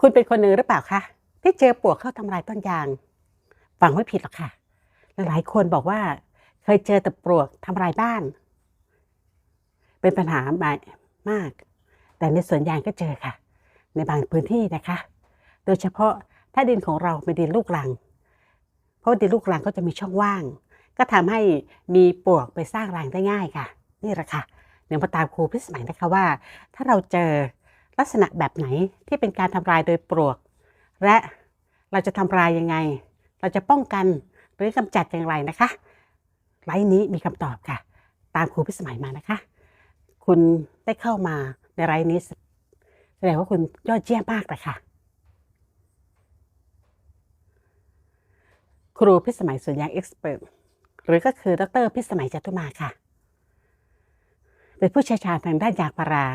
คุณเป็นคนหนึ่งหรือเปล่าคะที่เจอปลวกเข้าทำลายต้นยางฟังไม่ผิดหรอกค่ะ หลายคนบอกว่า เคยเจอแต่ปลวกทำลายบ้าน เป็นปัญหามามาก แต่ในสวนยางก็เจอค่ะ ในบางพื้นที่นะคะ โดยเฉพาะถ้าดินของเราเป็นดินลูกรัง เพราะดินลูกรังก็จะมีช่องว่าง ก็ทำให้มีปลวกไปสร้างรังได้ง่ายค่ะ นี่แหละค่ะเดี๋ยวมาตามครูพิสมัยนะคะว่า ถ้าเราเจอ ลักษณะแบบไหนที่เป็นการทำลายโดยปลวก และเราจะทำลายยังไง เราจะป้องกันหรือกำจัดอย่างไรนะคะไลน์นี้มีคำตอบค่ะ ตามครูพิสมัยมานะคะ คุณได้เข้ามาในไลน์นี้ แสดงว่าคุณยอดเยี่ยมมากเลยค่ะ ครูพิสมัยสุญญางเอ็กซ์เพรสหรือก็คือดรพิสมัยจตุมาค่ะ เป็นผู้เชี่ยวชาญทางด้านยางพารา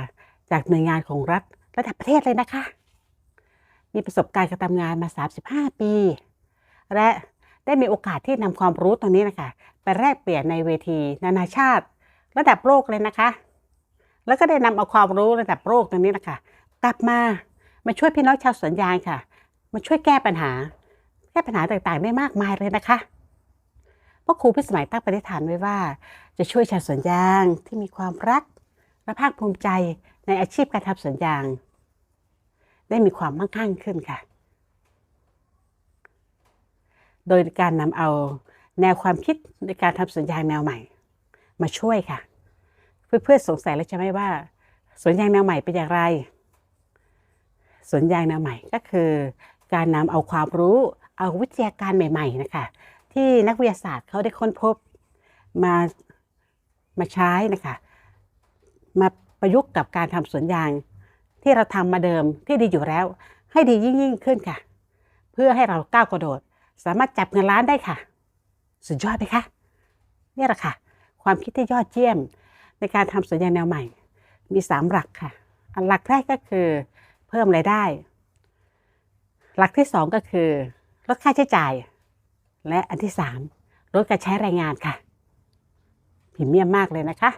จากหน่วยงานของรัฐระดับประเทศเลยนะคะ มีประสบการณ์การทำงานมา 35 ปี และได้มีโอกาสที่นำความรู้ตรงนี้นะคะไปแลกเปลี่ยนในเวทีนานาชาติ ระดับโลกเลยนะคะ แล้วก็ได้นำเอาความรู้ระดับโลกตรงนี้นะคะกลับมามาช่วยพี่น้องชาวสวนยางค่ะ มาช่วยแก้ปัญหา แก้ปัญหาต่างๆ ได้มากมายเลยนะคะพราะครูพิสมัยตั้งปณิธานไว้ว่า จะช่วยชาวสวนยางที่มีความรักและภาคภูมิใจ ในอาชีพการทำสวนยาง ได้มีความมั่งคั่งขึ้นค่ะ โดยการนำเอาแนวความคิดในการทำสวนยางแนวใหม่ มาช่วยค่ะ เพื่อนๆสงสัยแล้วใช่ไหมว่าสวนยางแนวใหม่เป็นอย่างไรสวนยางแนวใหม่ก็คือ การนำเอาความรู้เอาวิทยาการใหม่ ๆนะคะ ที่นักวิทยาศาสตร์เขาได้ค้นพบมามาใช้นะคะ มา ประยุกต์กับการทำสวนยาง ที่เราทำมาเดิมที่ดีอยู่แล้ว ให้ดียิ่งยิ่งขึ้นค่ะ เพื่อให้เราก้าวกระโดด สามารถจับเงินล้านได้ค่ะ สุดยอดไหมคะนี่แหละค่ะ ความคิดที่ยอดเยี่ยมในการทำสวนยางแนวใหม่ มีสามหลักค่ะ อันหลักแรกก็คือเพิ่มรายได้ หลักที่สองก็คือลดค่าใช้จ่าย และอันที่สามลดการใช้แรงงานค่ะพรีเมียมมากเลยนะคะ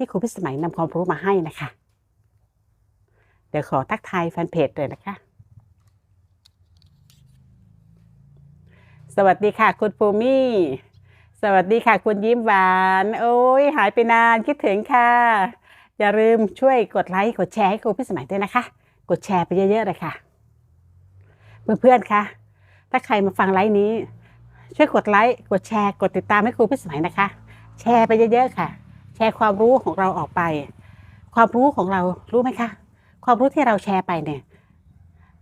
ที่ครูพิสมัยนำความรู้มาให้นะคะ เดี๋ยวขอทักทายแฟนเพจเลยนะคะ สวัสดีค่ะ คุณปูมี่สวัสดีค่ะ คุณยิ้มหวาน โอ้ยหายไปนานคิดถึงค่ะ อย่าลืมช่วยกดไลค์กดแชร์ให้ครูพิสมัยด้วยนะคะ กดแชร์ไปเยอะๆเลยค่ะ เพื่อนๆคะถ้าใครมาฟังไลฟ์นี้ ช่วยกดไลค์กดแชร์กดติดตามให้ครูพิสมัยนะคะ แชร์ไปเยอะๆค่ะ ชร์ความรู้ของเราออกไป ความรู้ของเรารู้ไหมคะ ความรู้ที่เราแชร์ไปเนี่ย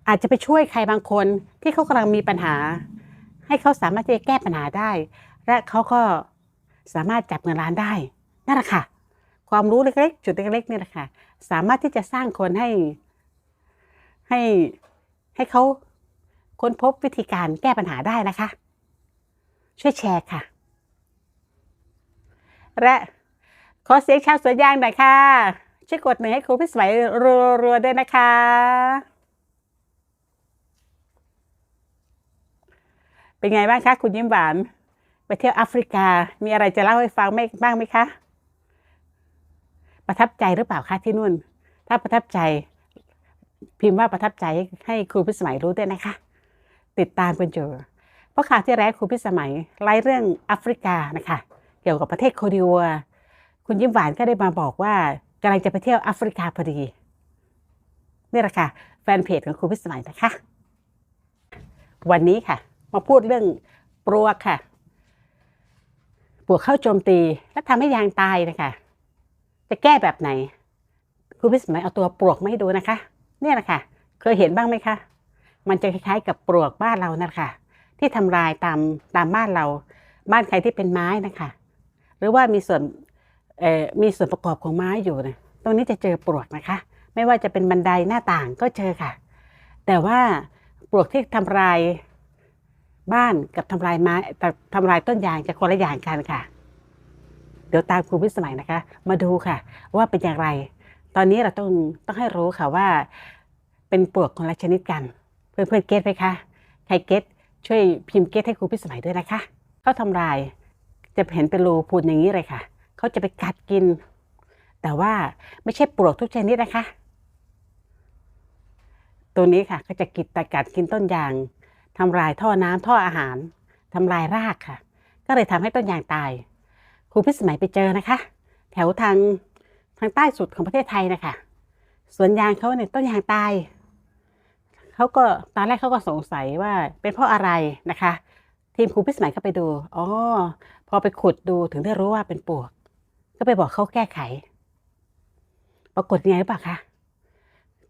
อาจจะไปช่วยใครบางคนที่เขากำลังมีปัญหา ให้เขาสามารถที่จะแก้ปัญหาได้ และเขาก็สามารถจับเงินล้านได้นั่นแหละค่ะ ความรู้เล็กๆ จุดเล็กๆเนี่ยแหละค่ะ สามารถที่จะสร้างคนให้ให้ให้เขาค้นพบวิธีการแก้ปัญหาได้นะคะ ช่วยแชร์ค่ะ และ ขอเสียงชาวสวนยางหน่อยค่ะ ช่วยกดหนึ่งให้ครูพิสมัยรัวๆด้วยนะคะ เป็นไงบ้างคะคุณยิ้มหวาน ไปเที่ยวแอฟริกา มีอะไรจะเล่าให้ฟังไหมบ้างไหมคะ ประทับใจหรือเปล่าคะที่นู่น ถ้าประทับใจ พิมพ์ว่าประทับใจให้ครูพิสมัยรู้ด้วยนะคะ ติดตามกันอยู่เพราะข่าวที่แรกครูพิสมัยไล่เรื่องแอฟริกานะคะ เกี่ยวกับประเทศโคดิวัว คุณยิ้มหวานก็ได้มาบอกว่ากำลังจะไปเที่ยวแอฟริกาพอดี นี่แหละค่ะ แฟนเพจของครูพิสมัยนะคะ วันนี้ค่ะ มาพูดเรื่องปลวกค่ะ ปลวกเข้าโจมตีและทำให้ยางตายนะคะ จะแก้แบบไหน ครูพิสมัยเอาตัวปลวกมาให้ดูนะคะ เนี่ยนะค่ะ เคยเห็นบ้างไหมคะ มันจะคล้ายๆกับปลวกบ้านเรานะคะที่ทำลายตามตามบ้านเรา บ้านใครที่เป็นไม้นะคะ หรือว่ามีส่วน มีส่วนประกอบของไม้อยู่นะตรงนี้จะเจอปลวกนะคะ ไม่ว่าจะเป็นบันไดหน้าต่างก็เจอค่ะ แต่ว่าปลวกที่ทำลายบ้านกับทำลายไม้แต่ทำลายต้นยางจะคนละอย่างกันค่ะ เดี๋ยวตามครูพิสมัยนะคะ มาดูค่ะ ว่าเป็นอย่างไร ตอนนี้เราต้องต้องให้รู้ค่ะว่า เป็นปลวกคนละชนิดกัน เพื่อนเพื่อนเก็ตไหมคะใครเก็ตช่วยพิมพ์เก็ตให้ครูพิสมัยด้วยนะคะ เขาทำลายจะเห็นเป็นรูพูนอย่างนี้เลยค่ะ เขาจะไปกัดกิน แต่ว่าไม่ใช่ปลวกทุกชนิดนะคะ ตัวนี้ค่ะก็จะกินตะกัดกินต้นยางทำลายท่อน้ำท่ออาหารทำลายรากค่ะ ก็เลยทำให้ต้นยางตาย ครูพิสมัยไปเจอนะคะ แถวทางทางใต้สุดของประเทศไทยนะคะสวนยางเขาเนี่ยต้นยางตายเขาก็ตอนแรกเขาก็สงสัยว่าเป็นเพราะอะไรนะคะ ทีมครูพิสมัยก็ไปดูอ๋อพอไปขุดดูถึงได้รู้ว่าเป็นปลวก ก็ไปบอกเขาแก้ไข ปรากฏไงหรือเปล่าคะ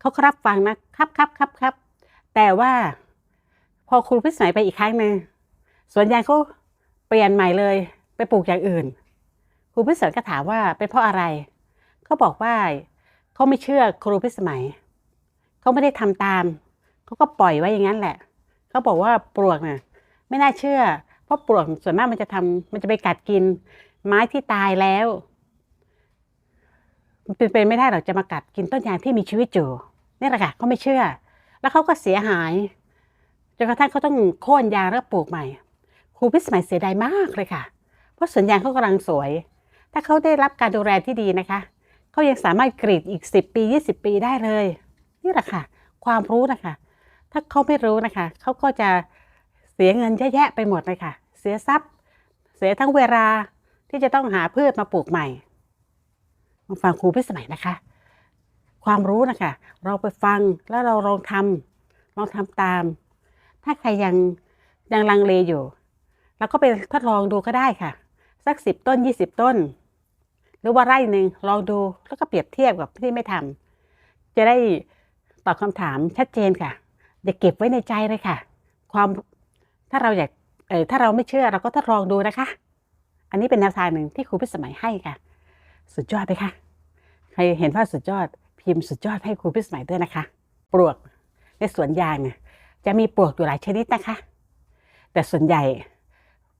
เขาก็รับฟังนะครับครับครับครับ แต่ว่า พอครูพิสมัยไปอีกครั้งหนึ่งสวนยางเขาเปลี่ยนใหม่เลย ไปปลูกอย่างอื่น ครูพิสัยก็ถามว่าเป็นเพราะอะไรเขาบอกว่าเขาไม่เชื่อครูพิสมัยเขาไม่ได้ทำตามเขาก็ปล่อยไว้อย่างนั้นแหละเขาบอกว่าปลวกเนี่ยไม่น่าเชื่อ เพราะปลวกส่วนมากมันจะทำมันจะไปกัดกิน ไม้ที่ตายแล้ว เป็นไปไม่ได้หรอกจะมากัดกินต้นยางที่มีชีวิตอยู่นี่แหละค่ะเขาไม่เชื่อ แล้วเขาก็เสียหายจนกระทั่งเขาต้องโค่นยางแล้วปลูกใหม่ ครูพิสมัยเสียดายมากเลยค่ะ เพราะสวนยางเขากำลังสวย ถ้าเขาได้รับการดูแลที่ดีนะคะเขายังสามารถกรีดอีก 10 ปี 20 ปีได้เลย นี่แหละค่ะ ความรู้นะคะ ถ้าเขาไม่รู้นะคะเขาก็จะเสียเงินเยอะแยะไปหมดเลยค่ะ เสียทรัพย์ เสียทั้งเวลาที่จะต้องหาพืชมาปลูกใหม่ มาฟังครูพิสมัยนะคะ ความรู้นะคะ เราไปฟังแล้วเราลองทำลองทำตาม ถ้าใครยังยังลังเลอยู่เราก็ไปทดลองดูก็ได้ค่ะ สักสิบต้นยี่สิบต้น หรือว่าไร่หนึ่งลองดูแล้วก็เปรียบเทียบกับที่ไม่ทำจะได้ตอบคำถามชัดเจนค่ะอย่าเก็บไว้ในใจเลยค่ะ ความถ้าเราอยากเออถ้าเราไม่เชื่อเราก็ทดลองดูนะคะ อันนี้เป็นแนวทางหนึ่งที่ครูพิสมัยให้ค่ะ สุดยอดไหมคะใครเห็นว่าสุดยอด พิมพ์สุดยอดให้ครูพิสมัยด้วยนะคะ ปลวกในสวนยางเนี่ยจะมีปลวกอยู่หลายชนิดนะคะ แต่ส่วนใหญ่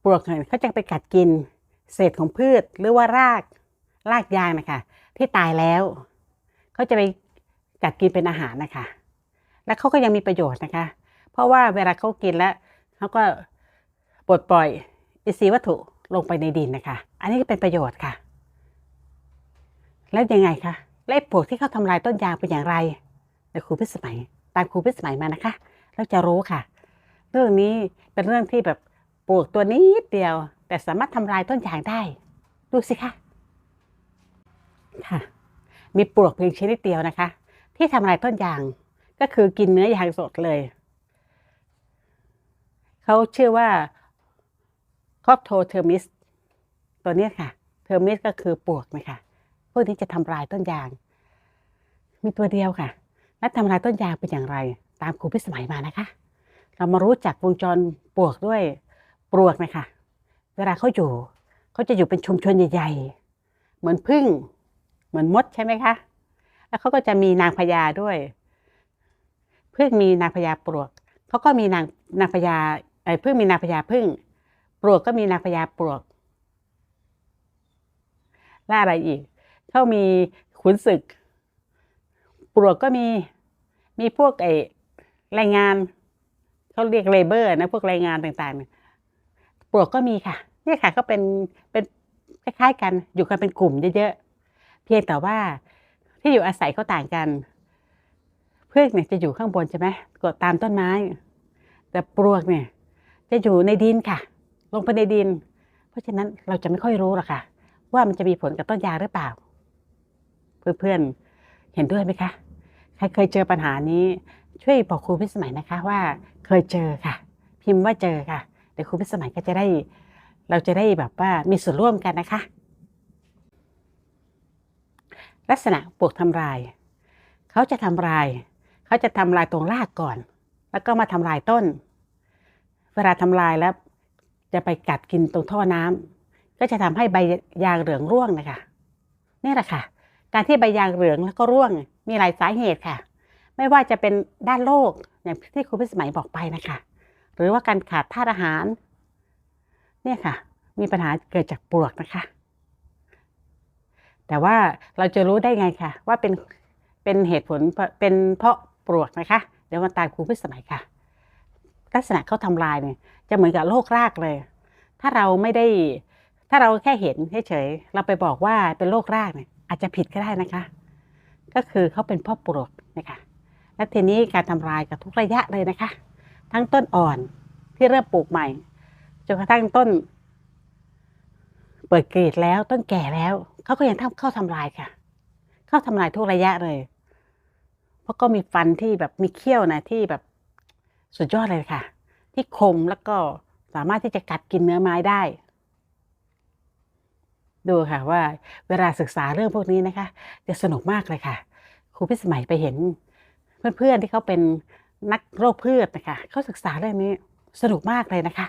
ปลวกเนี่ยเขาจะไปกัดกินเศษของพืชหรือว่ารากรากยางนะคะที่ตายแล้วเขาจะไปกัดกินเป็นอาหารนะคะ แล้วเขาก็ยังมีประโยชน์นะคะ เพราะว่าเวลาเขากินแล้วเขาก็ปลดปล่อยอินทรีย์วัตถุลงไปในดินนะคะ อันนี้ก็เป็นประโยชน์ค่ะ แล้วยังไงคะแล้วปวกที่เขาทำลายต้นยางเป็นอย่างไรเดี๋ยวครูพิสมัย ตามครูพิสมัยมานะคะแล้วจะรู้ค่ะ เรื่องนี้เป็นเรื่องที่แบบปวกตัวนี้เดียว แต่สามารถทำลายต้นยางได้ ดูสิคะค่ะ มีปลวกเพียงชนิดเดียวนะคะ ที่ทำลายต้นยางก็คือกินเนื้อยางสดเลย เขาชื่อว่าคอปโทเทอร์มิส ตัวนี้ค่ะ เทอร์มิสก็คือปลวกนะคะ วกนี้จะทำลายต้นยาง มีตัวเดียวค่ะ และทำลายต้นยางเป็นอย่างไร ตามครูพิสมัยมานะคะ เรามารู้จักวงจรปลวกด้วยปลวกนะคะเวลาเขาอยู่เขาจะอยู่เป็นชุมชนใหญ่ ๆ เหมือนพึ่ง เหมือนมดใช่ไหมคะ แล้วเขาก็จะมีนางพญาด้วยพึ่งมีนางพญาปลวกเขาก็มีนางนางพญาไอ้พึ่งมีนางพญาพึ่งปลวกก็มีนางพญาปลวกและอะไรอีก เขามีขุนศึกปลวกก็มีมีพวกไอ้แรงงานเขาเรียกเลเบอร์นะพวกแรงงานต่างๆปลวกก็มีค่ะเนี่ยค่ะก็เป็นเป็นคล้ายๆกันอยู่กันเป็นกลุ่มเยอะๆเพียงแต่ว่าที่อยู่อาศัยเขาต่างกันเพึ่งเนี่ยจะอยู่ข้างบนใช่ไหมกดตามต้นไม้ แต่ปลวกเนี่ย จะอยู่ในดินค่ะ ลงไปในดิน เพราะฉะนั้นเราจะไม่ค่อยรู้หรอกค่ะ ว่ามันจะมีผลกับต้นยางหรือเปล่า เพื่อนๆ เห็นด้วยไหมคะ ใครเคยเจอปัญหานี้ ช่วยบอกครูพิสมัยนะคะว่าเคยเจอค่ะ พิมพ์ว่าเจอค่ะเดี๋ยวครูพิสมัยก็จะได้ เราจะได้แบบว่ามีส่วนร่วมกันนะคะ ลักษณะปลวกทำลาย เขาจะทำลาย เขาจะทำลายตรงรากก่อน แล้วก็มาทำลายต้น เวลาทำลายแล้วจะไปกัดกินตรงท่อน้ำก็จะทำให้ใบยางเหลืองร่วงนะคะนี่แหละค่ะ การที่ใบยางเหลืองแล้วก็ร่วงมีหลายสาเหตุค่ะ ไม่ว่าจะเป็นด้านโรคอย่างที่ครูพิสมัยบอกไปนะคะ หรือว่าการขาดธาตุอาหาร เนี่ยค่ะ มีปัญหาเกิดจากปลวกนะคะ แต่ว่าเราจะรู้ได้ไงค่ะ ว่าเป็นเป็นเหตุผลเป็นเพราะปลวกนะคะ เดี๋ยวมาตามครูพิสมัยค่ะ ลักษณะเขาทำลายเนี่ย จะเหมือนกับโรครากเลย ถ้าเราไม่ได้ถ้าเราแค่เห็นเฉยๆเราไปบอกว่าเป็นโรครากเนี่ย อาจจะผิดก็ได้นะคะ ก็คือเขาเป็นพ่อปลวกนะคะ และทีนี้การทำลายกับทุกระยะเลยนะคะ ทั้งต้นอ่อนที่เริ่มปลูกใหม่จนกระทั่งต้น เปิดเกรดแล้วต้นแก่แล้วเขาก็ยังทำเข้าทำลายค่ะ เข้าทำลายทุกระยะเลย เพราะก็มีฟันที่แบบมีเขี้ยวนะที่แบบสุดยอดเลยค่ะ ที่คมแล้วก็สามารถที่จะกัดกินเนื้อไม้ได้ ดูค่ะว่าเวลาศึกษาเรื่องพวกนี้นะคะ จะสนุกมากเลยค่ะ ครูพิสมัยไปเห็น เพื่อนๆที่เขาเป็นนักโรคพืชนะคะเขาศึกษาเรื่องนี้สนุกมากเลยนะคะ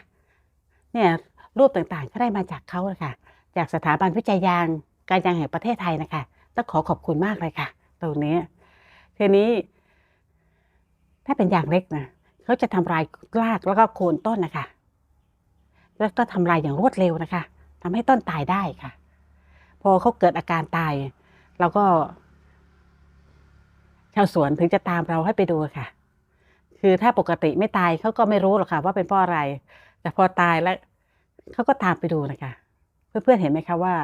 เนี่ยรูปต่างๆก็ได้มาจากเขาเลยค่ะ จากสถาบันวิจัยยางการยางแห่งประเทศไทยนะคะต้องขอขอบคุณมากเลยค่ะ ตรงนี้ทีนี้ ถ้าเป็นยางเล็กนะเขาจะทำลายรากแล้วก็โคนต้นนะคะ แล้วก็ทำลายอย่างรวดเร็วนะคะทำให้ต้นตายได้ค่ะ พอเขาเกิดอาการตายเราก็ ชาวสวนถึงจะตามเราให้ไปดูค่ะ คือถ้าปกติไม่ตายเขาก็ไม่รู้หรอกค่ะ ว่าเป็นเพราะอะไร แต่พอตายแล้วเขาก็ตามไปดูนะคะเพื่อนๆเห็นไหมคะว่า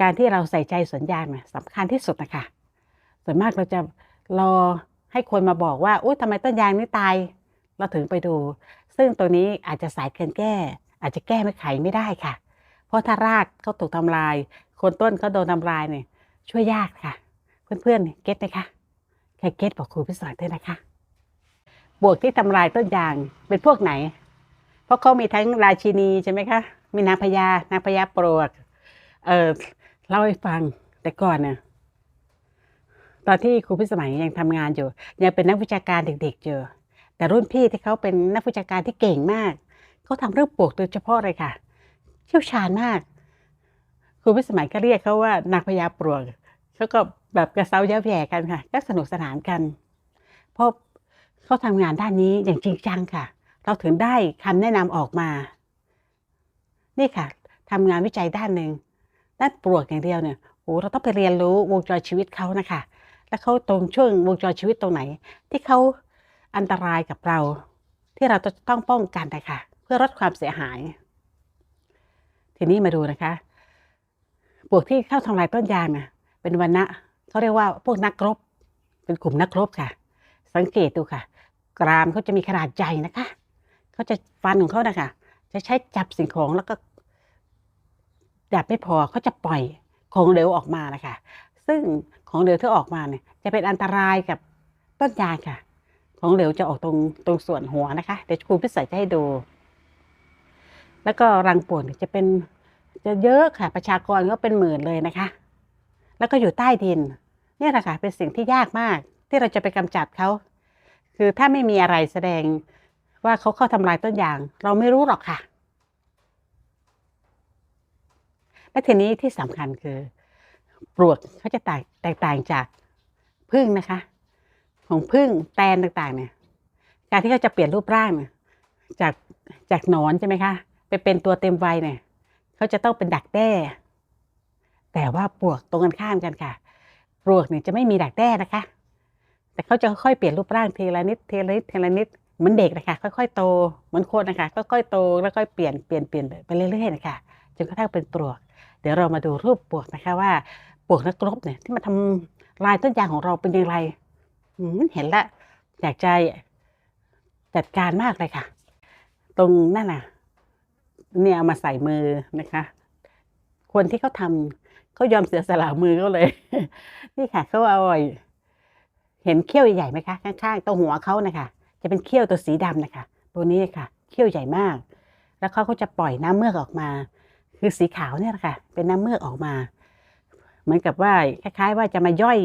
การที่เราใส่ใจสวนยางนะสำคัญที่สุดนะคะส่วนมากเราจะรอให้คนมาบอกว่าอุ้ยทำไมต้นยางนี่ตาย เราถึงไปดู ซึ่งตัวนี้อาจจะสายเกินแก้ อาจจะแก้ไม่ไขไม่ได้ค่ะ ราะถ้ารากเขาถูกทำลาย คนต้นเขาโดนทำลายเนี่ย ช่วยยากค่ะ เพื่อนๆเก็ตไหมคะใครเก็ตบอกครูพิสอนด้วยนะคะบวกที่ทำลายต้นยางเป็นพวกไหน เพราะเขามีทั้งราชินีใช่ไหมคะมีนางพญานางพญาปลวกเออเล่าให้ฟังแต่ก่อนเนี่ยตอนที่ครูพิสมัยยังทำงานอยู่ ยังเป็นนักวิชาการเด็กๆอยู่แต่รุ่นพี่ที่เขาเป็นนักวิชาการที่เก่งมากเขาทำเรื่องปลูกโดยเฉพาะเลยค่ะ เชี่ยวชาญมากครูพิสมัยก็เรียกเขาว่านางพญาปลวกเขาก็แบบกระเซาเย้าแย่กันค่ะ ก็สนุกสนานกัน เพราะเขาทำงานด้านนี้อย่างจริงจังค่ะ เราถึงได้คำแนะนำออกมา นี่ค่ะทำงานวิจัยด้านหนึ่งด้านปลวกอย่างเดียวเนี่ยโอ้เราต้องไปเรียนรู้วงจรชีวิตเขานะคะ แล้วเขาตรงช่วงวงจรชีวิตตรงไหน ที่เขาอันตรายกับเรา ที่เราจะต้องป้องกันนะคะเพื่อลดความเสียหาย ทีนี้มาดูนะคะปวกที่เข้าทำลายต้นยางนะเป็นวันนะเขาเรียกว่าพวกนักรบ เป็นกลุ่มนักรบค่ะ สังเกตดูค่ะ กรามเขาจะมีขนาดใหญ่นะคะเขาจะฟันของเขานะคะจะใช้จับสิ่งของแล้วก็จับไม่พอเขาจะปล่อยของเหลวออกมานะคะซึ่งของเหลวที่ออกมาเนี่ย จะเป็นอันตรายกับต้นยางค่ะ ของเหลวจะออกตรงตรงส่วนหัวนะคะเดี๋ยวครูพิเศษจะให้ดู แล้วก็รังป่วนจะเป็นจะเยอะค่ะประชากรก็เป็นหมื่นเลยนะคะ แล้วก็อยู่ใต้ดินเนี่ยแหละค่ะเป็นสิ่งที่ยากมาก ที่เราจะไปกำจัดเขาคือถ้าไม่มีอะไรแสดงว่าเขาเข้าทำลายต้นยาง เราไม่รู้หรอกค่ะ และทีนี้ที่สำคัญคือ ปลวกเขาจะแตกแตกต่างจากพึ่งนะคะ ของพึ่งแตนต่างๆ เนี่ย การที่เขาจะเปลี่ยนรูปร่างเนี่ยจากจากหนอนใช่ไหมคะ เป็นตัวเต็มวัยเนี่ยเขาจะต้องเป็นดักแด้ แต่ว่าปลวกตรงกันข้ามกันค่ะ ปลวกเนี่ยจะไม่มีดักแด้นะคะ แต่เขาจะค่อยเปลี่ยนรูปร่างทีละนิดทีละนิดทีละนิดเหมือนเด็กนะคะ ค่อยๆโตเหมือนคนนะคะค่อยๆโตแล้วค่อยเปลี่ยนเปลี่ยนเปลี่ยนไปเรื่อยๆนะคะจนกระทั่งเป็นปลวก เดี๋ยวเรามาดูรูปปลวกนะคะว่าปลวกนักรบเนี่ยที่มาทำลายต้นยางของเราเป็นอย่างไรเห็นละอยากจะจัดการมากเลยค่ะ ตรงนั่นน่ะ เนี่ยเอามาใส่มือนะคะ คนที่เขาทำเขายอมเสียสละมือเขาเลย นี่ค่ะเขาเอาเห็นเขี้ยวใหญ่ไหมคะข้างๆตรงหัวเขานะคะจะเป็นเขี้ยวตัวสีดำนะคะ ตัวนี้ค่ะเขี้ยวใหญ่มาก แล้วเขาก็จะปล่อยน้ำเมือกออกมา คือสีขาวเนี่ยแหละค่ะ เป็นน้ำเมือกออกมา เหมือนกับว่าคล้าย ๆ ว่าจะมาย่อย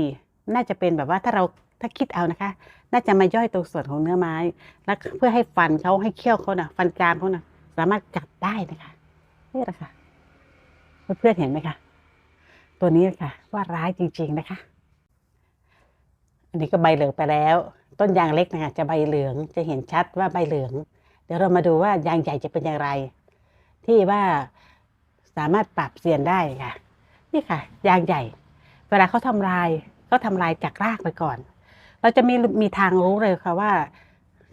น่าจะเป็นแบบว่าถ้าเราถ้าคิดเอานะคะ น่าจะมาย่อยตรงส่วนของเนื้อไม้ แล้วเพื่อให้ฟันเขาให้เขี้ยวเขานะ่ะ ฟันกรามเขานะ่ะ สามารถกัดได้นะคะนี่แหละค่ะเพื่อนๆเห็นไหมคะตัวนี้ค่ะ ว่าร้ายจริง ๆนะคะ อันนี้ก็ใบเหลืองไปแล้ว ต้นยางเล็กนะคะจะใบเหลืองจะเห็นชัดว่าใบเหลือง เดี๋ยวเรามาดูว่ายางใหญ่จะเป็นอย่างไร ที่ว่าสามารถปรับเสียนได้ค่ะ นี่ค่ะ ยางใหญ่ เวลาเขาทำลายเขาทำลายจากรากไปก่อน เราจะมีมีทางรู้เลยค่ะว่า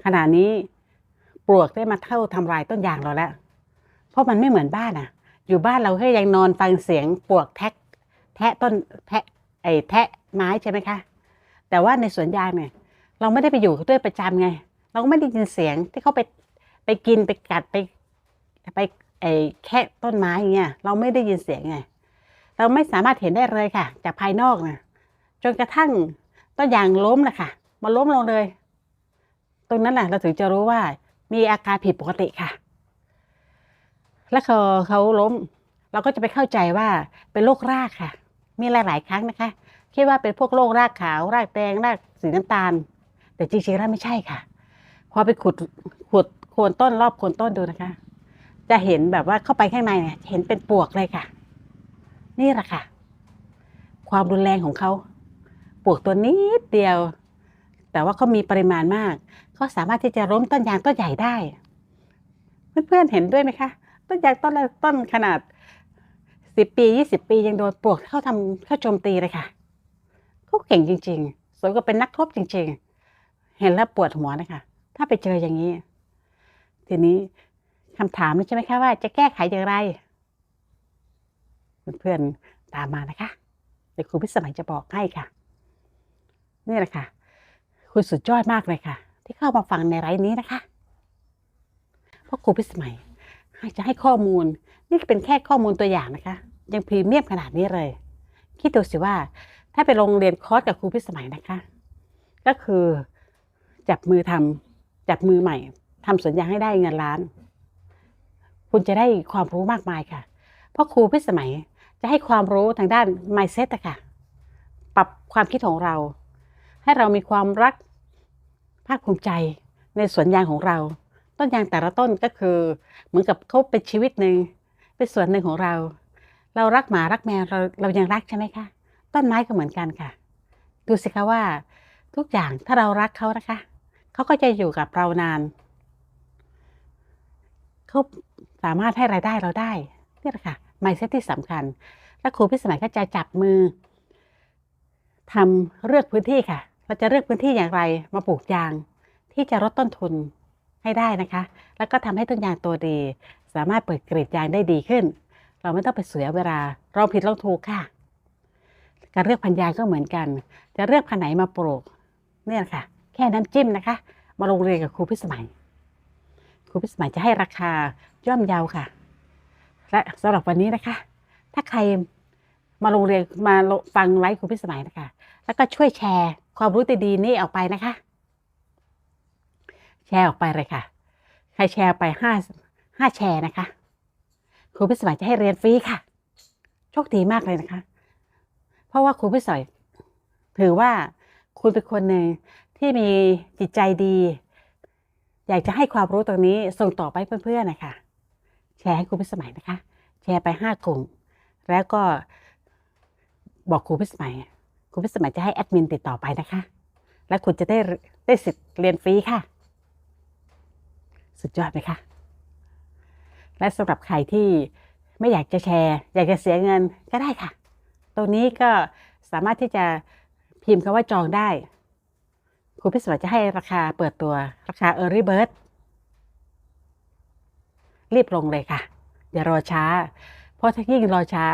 ขณะนี้ ปลวกได้มาเข้าทำลายต้นยางเราแล้ว เพราะมันไม่เหมือนบ้านอะ อยู่บ้านเราแค่ยังนอนฟังเสียงปลวกแทะแทะต้นแทะไอ้แทะไม้ใช่ไหมคะ แต่ว่าในสวนยางเนี่ย เราไม่ได้ไปอยู่ด้วยประจำไง เราก็ไม่ได้ยินเสียงที่เขาไปไปกินไปกัดไปไปไอ้แค่ต้นไม้อย่างเงี้ยเราไม่ได้ยินเสียงไง เราไม่สามารถเห็นได้เลยค่ะ จากภายนอกนะจนกระทั่งต้นยางล้มนะคะมาล้มลงเลย ตรงนั้นแหละเราถึงจะรู้ว่า มีอาการผิดปกติค่ะ แล้วเขาเขาล้ม เราก็จะไปเข้าใจว่าเป็นโรครากค่ะ มีหลาย ๆ ครั้งนะคะ คิดว่าเป็นพวกโรครากขาว รากแดงรากสีน้ำตาล แต่จริงๆแล้วไม่ใช่ค่ะ พอไปขุดขุดโคนต้นรอบโคนต้นดูนะคะ จะเห็นแบบว่าเข้าไปข้างในเนี่ยเห็นเป็นปวกเลยค่ะ นี่แหละค่ะ ความรุนแรงของเขาปวกตัวนิดเดียว แต่ว่าเขามีปริมาณมากเขาสามารถที่จะล้มต้นยางต้นใหญ่ได้ เพื่อนๆเห็นด้วยไหมคะ ต้นยางต้นละต้นขนาดสิบปียี่สิบปียังโดนปลวกเข้าทำเข้าโจมตีเลยค่ะเขาเก่งจริง ๆสวยก็เป็นนักรบจริง ๆ เห็นแล้วปวดหัวนะคะ ถ้าไปเจออย่างนี้ ทีนี้คำถามใช่ไหมคะว่าจะแก้ไขอย่างไร เพื่อนๆตามมานะคะเดี๋ยวครูพิสมัยจะบอกให้ค่ะ นี่แหละค่ะ คุณสุดยอดมากเลยค่ะ ที่เข้ามาฟังในไลฟ์นี้นะคะเพราะครูพิสมัยจะให้ข้อมูล นี่เป็นแค่ข้อมูลตัวอย่างนะคะ ยังพรีเมียมขนาดนี้เลยคิดดูสิว่า ถ้าไปโรงเรียนคอร์สกับครูพิสมัยนะคะ ก็คือจับมือทำจับมือใหม่ทำสวนยาให้ได้เงินล้าน คุณจะได้ความรู้มากมายค่ะ เพราะครูพิสมัยจะให้ความรู้ทางด้าน mindset ะค่ะ ปรับความคิดของเรา ให้เรามีความรัก ภาคภูมิใจในสวนยางของเรา ต้นยางแต่ละต้นก็คือ เหมือนกับเขาเป็นชีวิตหนึ่งเป็นส่วนหนึ่งของเรา เรารักหมารักแมวเราเรายังรักใช่ไหมคะต้นไม้ก็เหมือนกันค่ะ ดูสิคะว่า ทุกอย่างถ้าเรารักเขานะคะเขาก็จะอยู่กับเรานานเขาสามารถให้รายได้เราได้นี่แหละค่ะไมเซ็ตที่สำคัญ และครูพิสมัยก็จะจับมือทำเลือกพื้นที่ค่ะ เราจะเลือกพื้นที่อย่างไรมาปลูกยาง ที่จะลดต้นทุนให้ได้นะคะ แล้วก็ทำให้ต้นยางตัวดี สามารถเปิดกรีดยางได้ดีขึ้น เราไม่ต้องไปเสียเวลาลองผิดลองถูกค่ะ การเลือกพันยางก็เหมือนกัน จะเลือกพันไหนมาปลูกเนี่ยค่ะ แค่น้ำจิ้มนะคะ มาลงเรียนกับครูพิสมัย ครูพิสมัยจะให้ราคาย่อมเยาค่ะ และสำหรับวันนี้นะคะ ถ้าใครมาโรงเรียนมาฟังไลฟ์ครูพิสมัยนะคะ แล้วก็ช่วยแชร์ ความรู้ดีๆนี้ออกไปนะคะ แชร์ออกไปเลยค่ะ ใครแชร์ไปห้าห้าแชร์นะคะครูพิสมัยจะให้เรียนฟรีค่ะ โชคดีมากเลยนะคะ เพราะว่าครูพิสมัยถือว่าคุณเป็นคนหนึ่งที่มีจิตใจดี อยากจะให้ความรู้ตรงนี้ส่งต่อไปเพื่อนๆนะคะ แชร์ให้ครูพิสมัยนะคะ แชร์ไปห้ากลุ่ม แล้วก็บอกครูพิสมัย ครูพิสมัยจะให้แอดมินติดต่อไปนะคะ และคุณจะได้ได้สิทธิ์เรียนฟรีค่ะ สุดยอดไหมคะ และสำหรับใครที่ไม่อยากจะแชร์ อยากจะเสียเงินก็ได้ค่ะ ตรงนี้ก็สามารถที่จะพิมพ์คำว่าจองได้ครูพิสมัยจะให้ราคาเปิดตัวราคา Early Bird รีบลงเลยค่ะ อย่ารอช้า เพราะถ้ายิ่งรอช้า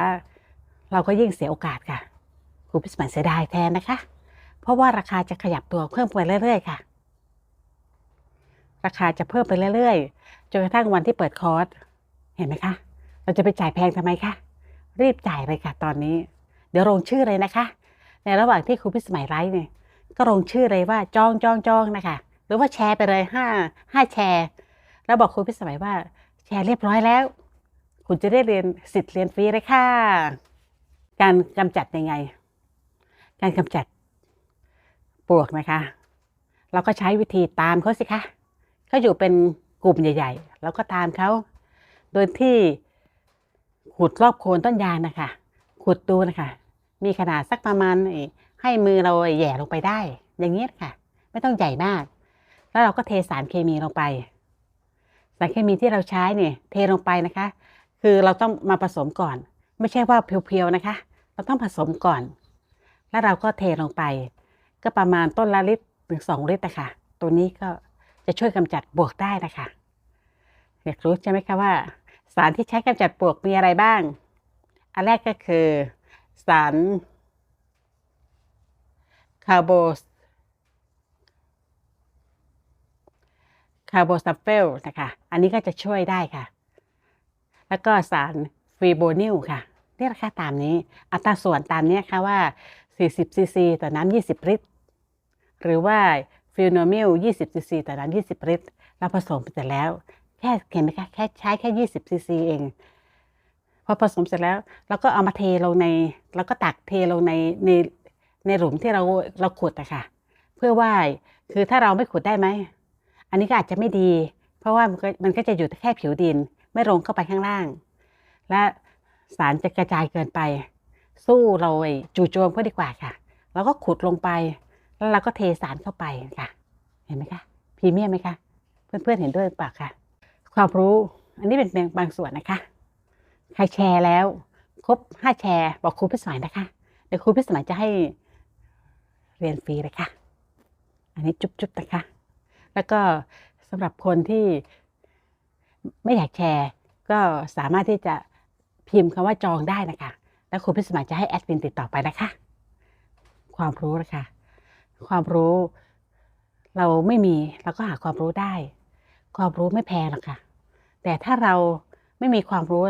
เราก็ยิ่งเสียโอกาสค่ะ ครูพิสมัยเสียดายแทนนะคะ เพราะว่าราคาจะขยับตัวเพิ่มไปเรื่อย ๆ ค่ะ ราคาจะเพิ่มไปเรื่อยๆจนกระทั่งวันที่เปิดคอร์สเห็นไหมคะ เราจะไปจ่ายแพงทำไมคะรีบจ่ายเลยค่ะตอนนี้ เดี๋ยวลงชื่อเลยนะคะ ในระหว่างที่ครูพิสมัยไลฟ์เนี่ยก็ลงชื่อเลยว่าจองจองจองนะคะ หรือว่าแชร์ไปเลยห้าห้าแชร์แล้วบอกครูพิสมัยว่า แชร์เรียบร้อยแล้ว คุณจะได้เรียนสิทธิ์เรียนฟรีเลยค่ะ การกำจัดยังไง การกำจัดปลวกนะคะ เราก็ใช้วิธีตามเขาสิคะเขาอยู่เป็นกลุ่มใหญ่ ๆ แล้วก็ตามเขาโดยที่ขุดรอบโคนต้นยางนะคะ ขุดดูนะคะ มีขนาดสักประมาณให้มือเราแย่ลงไปได้ อย่างนี้ค่ะ ไม่ต้องใหญ่มาก แล้วเราก็เทสารเคมีลงไป สารเคมีที่เราใช้เนี่ยเทลงไปนะคะ คือเราต้องมาผสมก่อน ไม่ใช่ว่าเพียวๆนะคะ เราต้องผสมก่อน แล้วเราก็เทลงไป ก็ประมาณต้นละลิตรถึงสองลิตรนะคะตัวนี้ก็จะช่วยกำจัดปวกได้นะคะอยากรู้ใช่ไหมคะว่า สารที่ใช้กำจัดปวกมีอะไรบ้าง อันแรกก็คือสารคาร์โบคาร์โบซัลเฟลนะคะ อันนี้ก็จะช่วยได้ค่ะ แล้วก็สารฟีโบนิลค่ะ นี่ราคาตามนี้ อัตราส่วนตามนี้ค่ะว่า 40ซีซีต่อน้ำ20 ลิตร หรือว่าฟิลโนมิล20ซีซีต่อน้ำ20 ลิตร เราผสมเสร็จแล้ว แค่เห็นไหมคะแค่ใช้แค่ 20ซีซีเอง พอผสมเสร็จแล้ว เราก็เอามาเทลงใน แล้วก็ตักเทลงในในในหลุมที่เราเราขุดอะค่ะ เพื่อว่าคือถ้าเราไม่ขุดได้ไหม อันนี้ก็อาจจะไม่ดี เพราะว่ามันก็มันก็จะอยู่แค่ผิวดิน ไม่ลงเข้าไปข้างล่าง และสารจะกระจายเกินไป สู้เราไอจู่โจมก็ดีกว่าค่ะแล้วก็ขุดลงไป แล้วเราก็เทสารเข้าไปค่ะ เห็นไหมคะพรีเมียมไหมคะเพื่อนๆเห็นด้วยหรือเปล่าคะความรู้อันนี้เป็นเพียงบางส่วนนะคะ ใครแชร์แล้ว ครบห้าแชร์ บอกครูพิสมัยนะคะเดี๋ยวครูพิสมัยจะให้เรียนฟรีเลยค่ะ อันนี้จุ๊บๆนะคะ แล้วก็สำหรับคนที่ไม่อยากแชร์ ก็สามารถที่จะพิมพ์คำว่าจองได้นะคะ แล้วครูพิสมัยจะให้แอดมินติดต่อไปนะคะ ความรู้นะคะ ความรู้เราไม่มีเราก็หาความรู้ได้ ความรู้ไม่แพงหรอกค่ะ แต่ถ้าเราไม่มีความรู้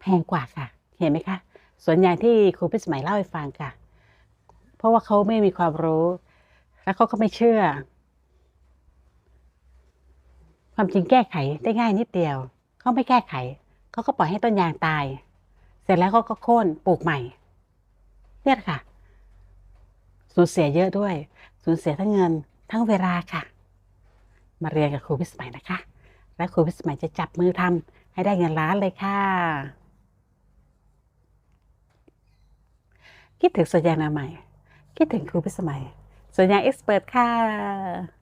แพงกว่าค่ะ เห็นไหมคะส่วนใหญ่ที่ครูพิสมัยเล่าให้ฟังค่ะ เพราะว่าเขาไม่มีความรู้ แล้วเขาก็ไม่เชื่อ ความจริงแก้ไขได้ง่ายนิดเดียวเขาไม่แก้ไขเขาก็ปล่อยให้ต้นยางตาย เสร็จแล้วเขาก็โค่นปลูกใหม่ เนี่ยค่ะ สูญเสียเยอะด้วย สูญเสียทั้งเงินทั้งเวลาค่ะ มาเรียนกับครูพิสมัยนะคะ และครูพิสมัยจะจับมือทำให้ได้เงินล้านเลยค่ะ คิดถึงสัญญาณใหม่ คิดถึงครูพิสมัยสัญญาเอ็กซ์เปิดค่ะ